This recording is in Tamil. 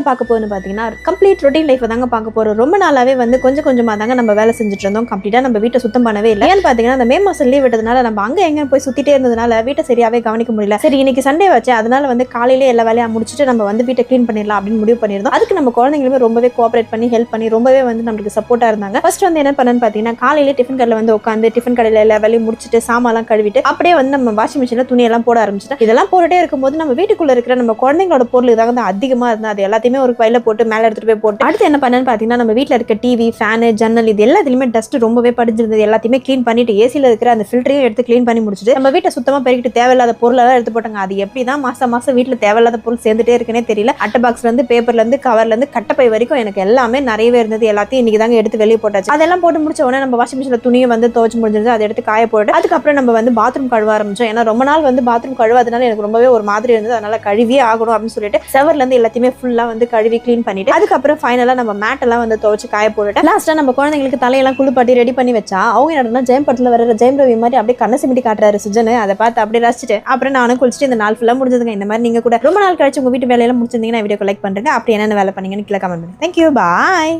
என்ன பார்க்க போகுதுன்னு பார்த்தீங்கன்னா கம்ப்ளீட் ரொட்டீன் லைஃப் தாங்க பார்க்க போகிறோம் ரொம்ப நாளாவே வந்து கொஞ்சம் கொஞ்சமாக தாங்க நம்ம வேலை செஞ்சுட்டு இருந்தோம். கம்ப்ளீட்டாக நம்ம வீட்டை சுத்தம் பண்ணவே இல்லை. ஏன்னு பார்த்தீங்கன்னா அந்த மே மாதம் லீவ் விட்டதுனால நம்ம அங்கே எங்கே போய் சுற்றிட்டே இருந்ததுனால வீட்டை சரியாவே கவனிக்க முடியல. சரி இன்னைக்கு சண்டே வச்சு அதனால வந்து காலையிலே எல்லா வேலையாக முடிச்சுட்டு நம்ம வந்து வீட்டை க்ளீன் பண்ணிடலாம் அப்படின்னு முடிவு பண்ணியிருந்தோம். அதுக்கு நம்ம குழந்தைங்களுமே ரொம்பவே கோஆப்ரேட் பண்ணி ஹெல்ப் பண்ணி ரொம்பவே வந்து நம்மளுக்கு சப்போர்ட்டாக இருந்தாங்க. ஃபர்ஸ்ட் வந்து என்ன பண்ணேன்னு பார்த்தீங்கன்னா காலையிலே டிஃபன் கடையில் வந்து உட்காந்து டிஃபன் கடையில் எல்லா வேலையும் முடிச்சுட்டு சாமான்லாம் கழுவிட்டு அப்படியே வந்து நம்ம வாஷிங் மிஷினில் துணியெல்லாம் போட ஆரம்பிச்சிட்டேன் இதெல்லாம் போட்டுட்டே இருக்கும்போது நம்ம வீட்டுக்குள்ள இருக்கிற நம்ம குழந்தைங்களோட பொருள் இதாக வந்து அதிகமாக இருந்தால் அது எல்லாத்தையும் ஒரு பையில போட்டு மேலே எடுத்துட்டு போய் போட்டு அடுத்து என்ன பண்ணேன்னு பார்த்தீங்கன்னா நம்ம வீட்டில் இருக்க டிவி ஃபேனு ஜன்னல் இது எல்லாத்துலையுமே டஸ்ட் ரொம்பவே படிஞ்சிருந்தது. எல்லாத்தையுமே க்ளீன் பண்ணிட்டு ஏசியில் இருக்கிற அந்த ஃபில்டரையும் எடுத்து க்ளீன் பண்ணி முடிச்சுட்டு நம்ம வீட்டை சுத்தமாக பெருக்கிட்டு தேவையில்லாத பொருளெல்லாம் எடுத்து போட்டாங்க. அது எப்படி தான் மாசம் மாசம் வீட்டில் தேவையில்லாத பொருள் சேர்ந்துட்டே இருக்குன்னே தெரியல. அட்டை பாக்ஸ்லேருந்து பேப்பர்லேருந்து கவர்லேருந்து கட்டப்பை வரைக்கும் எனக்கு எல்லாமே நிறையவே இருந்தது. எல்லாத்தையும் இன்னைக்கு தாங்க எடுத்து வெளியே போட்டாச்சு. அதெல்லாம் போட்டு முடிச்ச உடனே நம்ம வாஷிங் மிஷினில் துணியை வந்து துவச்சு முடிஞ்சிருந்து அதை எடுத்து காய போட்டு அதுக்கப்புறம் நம்ம வந்து பாத்ரூம் கழுவ ஆரம்பிச்சோம். ஏன்னா ரொம்ப நாள் வந்து பாத்ரூம் கழுவாதனால எனக்கு ரொம்பவே ஒரு மாதிரி இருந்தது. அதனால கழுவியே ஆகணும் அப்படின்னு சொல்லிட்டு செவர்லேருந்து எல்லாத்தையுமே ஃபுல்லாக வந்து கழுவி க்ளீன் பண்ணிட்டு அதுக்கப்புறம் ஃபைனலா நம்ம மேட் எல்லாம் வந்து துவைச்சு காய போட்டுட்டு லாஸ்டா நம்ம குழந்தைங்களுக்கு தலையெல்லாம் குளிப்பாட்டி ரெடி பண்ணி வச்சா அவங்க என்னன்னா ஜெயம் படத்துல வர ஜெயம் ரவி மாதிரி அப்படியே கண்ணை சிமிட்டி காட்டுறாரு சுஜன். அதை பார்த்து அப்படியே ரசிச்சுட்டு அப்புறம் நானும் குளிச்சுட்டு இந்த நாள் ஃபுல்லா முடிஞ்சதுங்க. இந்த மாதிரி நீங்க கூட ரொம்ப நாள் கழிச்சு உங்க வீட்டு வேலையெல்லாம் முடிச்சிருந்தீங்கன்னா வீடியோ லைக் பண்ணுறேன் அப்படி என்னென்ன வேலை பண்ணீங்கன்னு கீழே கமெண்ட் பண்ணுங்க. Thank you bye